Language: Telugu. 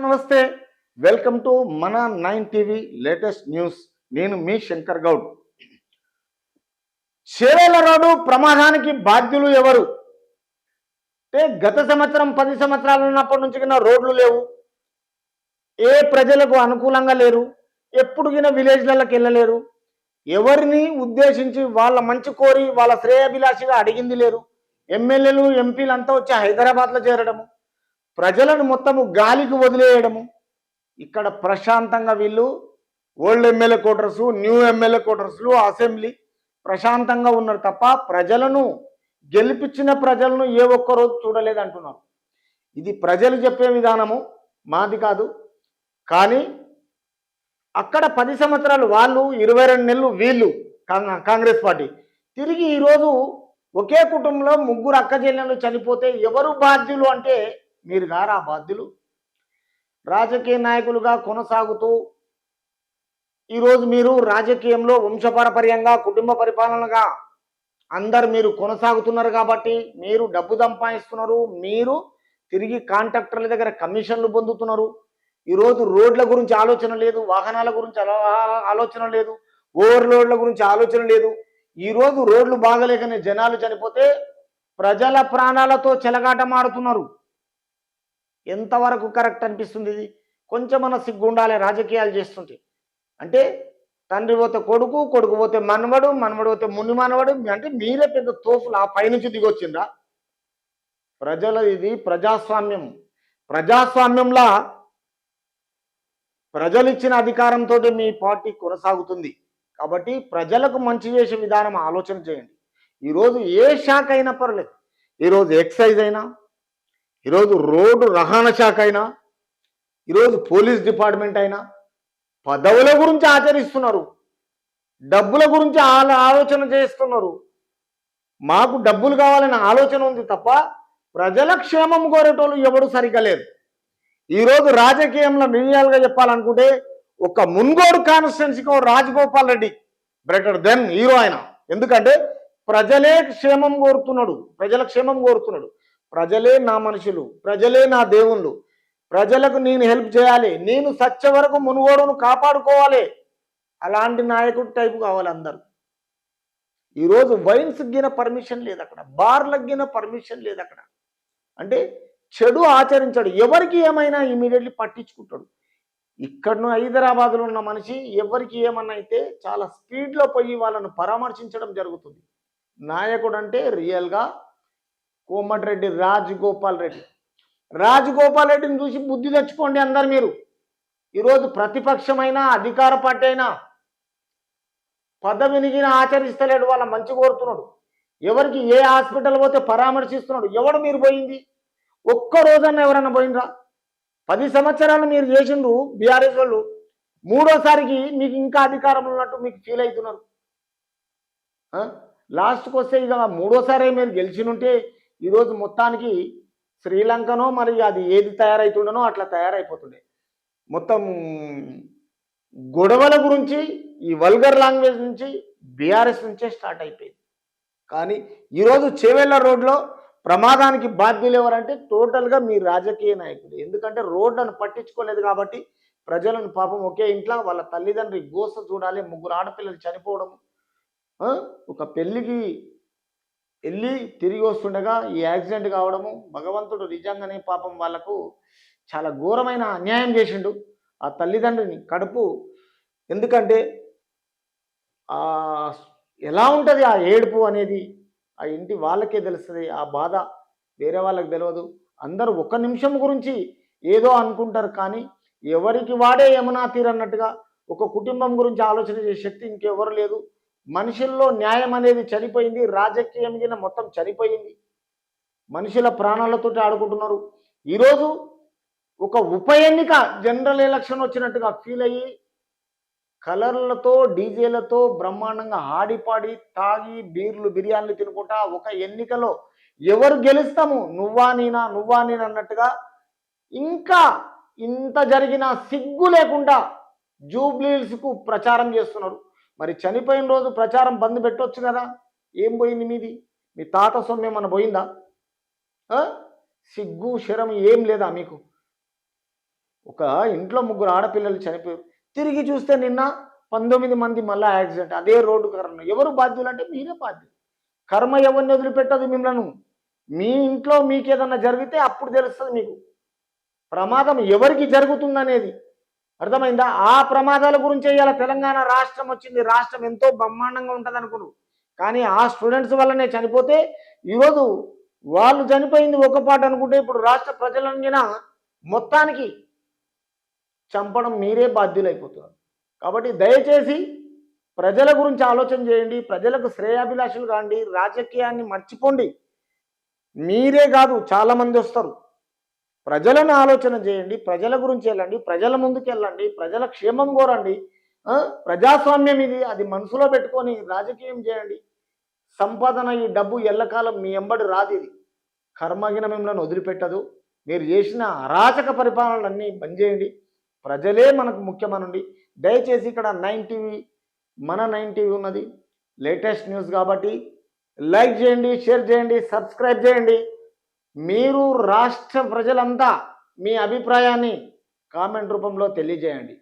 నమస్తే. వెల్కమ్ టు మన నైన్ టీవీ లేటెస్ట్ న్యూస్. నేను మీ శంకర్ గౌడ్. చేవేల రోడ్డు ప్రమాదానికి బాధ్యులు ఎవరు? అంటే గత సంవత్సరం పది సంవత్సరాలు ఉన్నప్పటి నుంచి కింద రోడ్లు లేవు. ఏ ప్రజలకు అనుకూలంగా లేరు? ఎప్పుడు కింద విలేజ్లకి వెళ్ళలేరు? ఎవరిని ఉద్దేశించి వాళ్ళ మంచి కోరి వాళ్ళ శ్రేయాభిలాషిగా అడిగింది లేరు? ఎమ్మెల్యేలు ఎంపీలు అంతా వచ్చి హైదరాబాద్లో చేరడము. ప్రజలను మొత్తము గాలికి వదిలేయడము. ఇక్కడ ప్రశాంతంగా వీళ్ళు old MLA quarters new MLA క్వార్టర్స్లు assembly ప్రశాంతంగా ఉన్నారు తప్ప ప్రజలను గెలిపించిన ప్రజలను ఏ ఒక్క రోజు చూడలేదు అంటున్నారు ఇది ప్రజలు చెప్పే విధానము మాది కాదు. కానీ అక్కడ పది సంవత్సరాలు వాళ్ళు ఇరవై రెండు నెలలు వీళ్ళు కాంగ్రెస్ పార్టీ. తిరిగి ఈరోజు ఒకే కుటుంబంలో ముగ్గురు అక్క చెల్లెలు చనిపోతే ఎవరు బాధ్యులు అంటే మీరు గారా బాధ్యులు? రాజకీయ నాయకులుగా కొనసాగుతూ ఈరోజు మీరు రాజకీయంలో వంశపారపర్యంగా కుటుంబ పరిపాలనగా అందరు మీరు కొనసాగుతున్నారు కాబట్టి మీరు డబ్బు సంపాదిస్తున్నారు మీరు తిరిగి కాంట్రాక్టర్ల దగ్గర కమిషన్లు పొందుతున్నారు. ఈరోజు రోడ్ల గురించి ఆలోచన లేదు వాహనాల గురించి ఆలోచన లేదు ఓవర్లోడ్ల గురించి ఆలోచన లేదు. ఈరోజు రోడ్లు బాగలేకనే జనాలు చనిపోతే ప్రజల ప్రాణాలతో చెలగాటమాడుతున్నారు ఎంతవరకు కరెక్ట్ అనిపిస్తుంది ఇది? కొంచెం మన సిగ్గు ఉండాలి రాజకీయాలు చేస్తుంటే. అంటే తండ్రి పోతే కొడుకు కొడుకు పోతే మనవడు మనవడు పోతే ముని మనవడు అంటే మీరే పెద్ద తోపులు ఆ పైనుంచి దిగొచ్చిందా ప్రజల ఇది ప్రజాస్వామ్యం. ప్రజాస్వామ్యంలా ప్రజలు ఇచ్చిన అధికారంతో మీ పార్టీ కొనసాగుతుంది. కాబట్టి ప్రజలకు మంచి చేసే విధానం ఆలోచన చేయండి. ఈరోజు ఏ శాఖ అయినా పర్లేదు. ఈరోజు ఎక్సైజ్ అయినా ఈరోజు రోడ్డు రవాణా శాఖ అయినా ఈరోజు పోలీస్ డిపార్ట్మెంట్ అయినా పదవుల గురించి ఆచరిస్తున్నారు డబ్బుల గురించి ఆలోచన చేస్తున్నారు. మాకు డబ్బులు కావాలనే ఆలోచన ఉంది తప్ప ప్రజల క్షేమం కోరేటోళ్ళు ఎవడు సరిగ్గా లేరు. ఈరోజు రాజకీయంలో మినియాలుగా చెప్పాలనుకుంటే ఒక మున్గోడు కాన్స్టిట్యున్సీకి ఓ Rajagopal Reddy better than hero ఆయన. ఎందుకంటే ప్రజలే క్షేమం కోరుతున్నాడు ప్రజల క్షేమం కోరుతున్నాడు. ప్రజలే నా మనుషులు ప్రజలే నా దేవుళ్ళు. ప్రజలకు నేను హెల్ప్ చేయాలి. నేను సత్య వరకు మునుగోడును కాపాడుకోవాలి. అలాంటి నాయకుడు టైపు కావాలి అందరూ. ఈరోజు వైన్స్ గిన పర్మిషన్ లేదు అక్కడ. బార్లకు గిన పర్మిషన్ లేదు అక్కడ. అంటే చెడు ఆచరించాడు. ఎవరికి ఏమైనా ఇమీడియట్లీ పట్టించుకుంటాడు. ఇక్కడను హైదరాబాద్లో ఉన్న మనిషి ఎవరికి ఏమన్నా అయితే చాలా స్పీడ్లో పోయి వాళ్ళను పరామర్శించడం జరుగుతుంది. నాయకుడు అంటే రియల్గా కోమటిరెడ్డి రాజగోపాల్ రెడ్డి. రాజగోపాల్ రెడ్డిని చూసి బుద్ధి తెచ్చుకోండి అందరు మీరు. ఈరోజు ప్రతిపక్షమైనా అధికార పార్టీ అయినా పదవినిగిన ఆచరిస్తలేడు వాళ్ళ మంచి కోరుతున్నాడు. ఎవరికి ఏ హాస్పిటల్ పోతే పరామర్శిస్తున్నాడు ఎవడు మీరు పోయింది? ఒక్క రోజన్నా ఎవరన్నా పోయినరా పది సంవత్సరాలు మీరు చేసిండ్రు బీఆర్ఎస్ వాళ్ళు. మూడోసారికి మీకు ఇంకా అధికారం ఉన్నట్టు మీకు ఫీల్ అవుతున్నారు. లాస్ట్కి వస్తే ఇక మూడోసారి మీరు గెలిచినుంటే ఈరోజు మొత్తానికి శ్రీలంకనో మరి అది ఏది తయారైతుండనో అట్లా తయారైపోతుండే. మొత్తం గొడవల గురించి ఈ వల్గర్ లాంగ్వేజ్ నుంచి బీఆర్ఎస్ నుంచే స్టార్ట్ అయిపోయింది. కానీ ఈరోజు చేవెళ్ళ రోడ్లో ప్రమాదానికి బాధ్యులు ఎవరంటే టోటల్గా మీ రాజకీయ నాయకులు. ఎందుకంటే రోడ్లను పట్టించుకోలేదు కాబట్టి ప్రజలను పాపం ఒకే ఇంట్లో వాళ్ళ తల్లిదండ్రి గోస చూడాలి ముగ్గురు ఆడపిల్లలు చనిపోవడం ఒక పెళ్ళికి వెళ్ళి తిరిగి వస్తుండగా ఈ యాక్సిడెంట్ కావడము భగవంతుడు నిజంగానే పాపం వాళ్ళకు చాలా ఘోరమైన అన్యాయం చేసిండు. ఆ తల్లిదండ్రిని కడుపు ఎందుకంటే ఎలా ఉంటుంది ఆ ఏడుపు అనేది? ఆ ఇంటి వాళ్ళకే తెలుస్తుంది ఆ బాధ వేరే వాళ్ళకి తెలియదు అందరూ ఒక్క నిమిషం గురించి ఏదో అనుకుంటారు కానీ ఎవరికి వాడే యమునా తీరన్నట్టుగా ఒక కుటుంబం గురించి ఆలోచన చేసే శక్తి ఇంకెవరు లేదు. మనుషుల్లో న్యాయం అనేది చనిపోయింది రాజకీయం కింద మొత్తం చనిపోయింది. మనుషుల ప్రాణాలతో ఆడుకుంటున్నారు. ఈరోజు ఒక ఉప ఎన్నిక జనరల్ ఎలక్షన్ వచ్చినట్టుగా ఫీల్ అయ్యి కలర్లతో డీజేలతో బ్రహ్మాండంగా ఆడిపాడి తాగి బీర్లు బిర్యానీలు తినుకుంటా ఒక ఎన్నికలో ఎవరు గెలుస్తాము నువ్వా నేనా నువ్వా నేను అన్నట్టుగా ఇంకా ఇంత జరిగిన సిగ్గు లేకుండా జూబ్లీహిల్స్కు ప్రచారం చేస్తున్నారు. మరి చనిపోయిన రోజు ప్రచారం బంద్ పెట్టొచ్చు కదా? ఏం పోయింది మీది? మీ తాత సొమ్మే మన పోయిందా? సిగ్గు శరం ఏం లేదా మీకు? ఒక ఇంట్లో ముగ్గురు ఆడపిల్లలు చనిపోయారు. తిరిగి చూస్తే నిన్న పంతొమ్మిది మంది మళ్ళీ యాక్సిడెంట్. అదే రోడ్డు కర్మ ఎవరు బాధ్యులు అంటే మీరే బాధ్యులు. కర్మ ఎవరిని వదిలిపెట్టదు మిమ్మల్ని? మీ ఇంట్లో మీకు ఏదన్నా జరిగితే అప్పుడు తెలుస్తుంది మీకు. ప్రమాదం ఎవరికి జరుగుతుందనేది. అర్థమైందా? ఆ ప్రమాదాల గురించి ఇవాళ తెలంగాణ రాష్ట్రం వచ్చింది. రాష్ట్రం ఎంతో బ్రహ్మాండంగా ఉంటుంది అనుకున్నావు కానీ ఆ స్టూడెంట్స్ వల్లనే చనిపోతే ఈరోజు వాళ్ళు చనిపోయింది ఒక పాట అనుకుంటే ఇప్పుడు రాష్ట్ర ప్రజలంగిన మొత్తానికి చంపడం మీరే బాధ్యులైపోతున్నారు. కాబట్టి దయచేసి ప్రజల గురించి ఆలోచన చేయండి. ప్రజలకు శ్రేయాభిలాషులు కాండి. రాజకీయాన్ని మర్చిపోండి. మీరే కాదు చాలా మంది వస్తారు. ప్రజలను ఆలోచన చేయండి ప్రజల గురించి వెళ్ళండి ప్రజల ముందుకు వెళ్ళండి ప్రజల క్షేమం కోరండి. ప్రజాస్వామ్యం ఇది అది మనసులో పెట్టుకొని రాజకీయం చేయండి. సంపాదన ఈ డబ్బు ఎల్లకాలం మీ ఎంబడి రాదు ఇది. కర్మగిన మిమ్మల్ని వదిలిపెట్టదు. మీరు చేసిన అరాచక పరిపాలనలన్నీ బంద్ చేయండి. ప్రజలే మనకు ముఖ్యమనండి. దయచేసి ఇక్కడ నైన్ టీవీ మన నైన్ టీవీ ఉన్నది. లేటెస్ట్ న్యూస్ కాబట్టి లైక్ చేయండి షేర్ చేయండి సబ్స్క్రైబ్ చేయండి. మీరు రాష్ట్ర ప్రజలంతా మీ అభిప్రాయాన్ని కామెంట్ రూపంలో తెలియజేయండి.